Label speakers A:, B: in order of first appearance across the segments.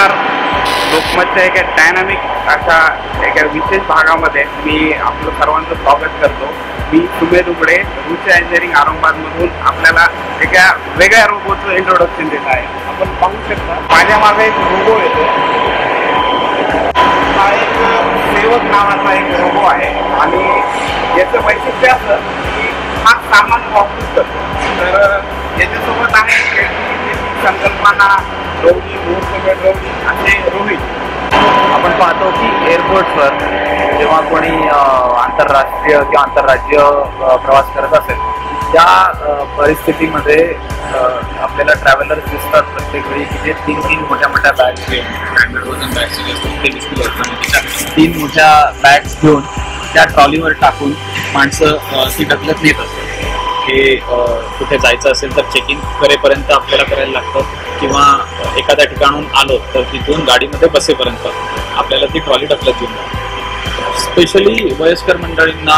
A: नमस्कार. लोकमतच्या एका डायनामिक अशा एका विशेष भागामध्ये मी आपलं सर्वांचं स्वागत करतो. मी सुमेध उघडे रुचा इंजिनिअरिंग औरंगाबादमधून आपल्याला एका वेगळ्या रोबोचं इंट्रोडक्शन देत आहे. आपण पाहू शकता माझ्या मागे एक रोबो येतो. हा एक सेवक नावाचा एक रोबो आहे. आणि याचं वैशिष्ट्य असं की हा सामान वापरू शकतो तर याच्यासोबत आहे संकल्पना रोहिणी असे रोहित
B: आपण पाहतो की एअरपोर्टवर जेव्हा कोणी आंतरराष्ट्रीय किंवा आंतरराज्य प्रवास करत असेल त्या परिस्थितीमध्ये आपल्याला ट्रॅव्हलर्स दिसतात प्रत्येक वेळी की जे तीन तीन मोठ्या मोठ्या बॅग्स स्टँडर्ड बॅग्स तीन मोठ्या बॅग्स घेऊन त्या ट्रॉलीवर टाकून माणसं ती ढकलत नेत असतात. हे कुठे जायचं असेल तर चेक इन करेपर्यंत आपल्याला करायला लागतं. किंवा एखाद्या ठिकाणून आलो तर तिथून गाडीमध्ये बसेपर्यंत आपल्याला ती ट्रॉली ढकलत घेऊन स्पेशली वयस्कर मंडळींना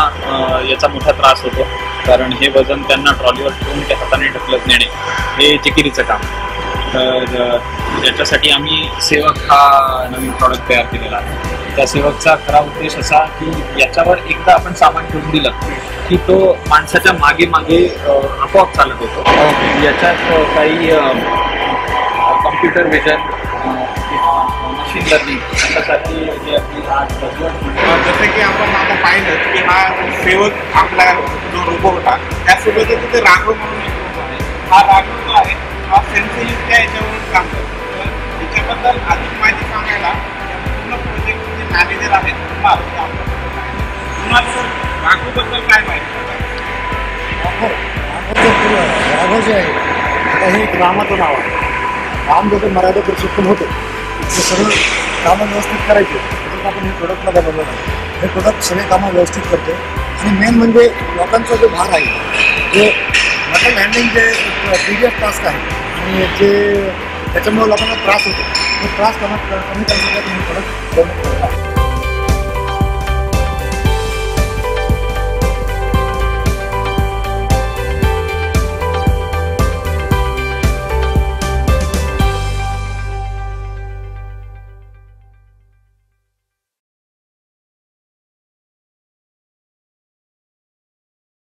B: याचा मोठा त्रास होतो कारण हे वजन त्यांना ट्रॉलीवर ठेवून त्या हाताने ढकलत नेणे हे चिकिरीचं काम. तर अ, याच्यासाठी आम्ही सेवक हा नवीन प्रॉडक्ट तयार केलेला आहे. त्या सेवकचा खरा उद्देश असा की याच्यावर एकदा आपण सामान ठेवून दिलं की तो माणसाच्या मागे मागे आपोआप चालत होतो याच्यात काही कॉम्प्युटर विजन किंवा मशीन लर्निंग याच्यासाठी जे आपली आज
A: जसं की आपण आता पाहिलं की हा सेवक आपला जो रोबो होता त्यासोबत तिथे राघव म्हणून एक रोबो आहे हा राघव जो आहे हा सेन्सिलिटच्या याच्यावरून काम करतो तर याच्याबद्दल अधिक माहिती सांगायला पूर्ण प्रोजेक्टचे मॅनेजर आहेत कुमार हे. कुमार सर राघवबद्दल काय माहिती सांगाल?
C: राघव जे आहे आता हे एक रामाचं नाव आहे काम जसं मर्यादा पुरुषोत्तम होते ते सगळं कामं व्यवस्थित करायचे. म्हणून आपण हे प्रोडक्टला बनवलं आहे हे प्रोडक्ट सगळे कामं व्यवस्थित करते. आणि मेन म्हणजे लोकांचा जो भार आहे जे मटन हँडलिंग जे प्रिवियस टास्क आहे आणि जे त्याच्यामुळे लोकांना त्रास होतो तो त्रास कमी कमी करण्यासाठी हे प्रोडक्ट बनवून आहे.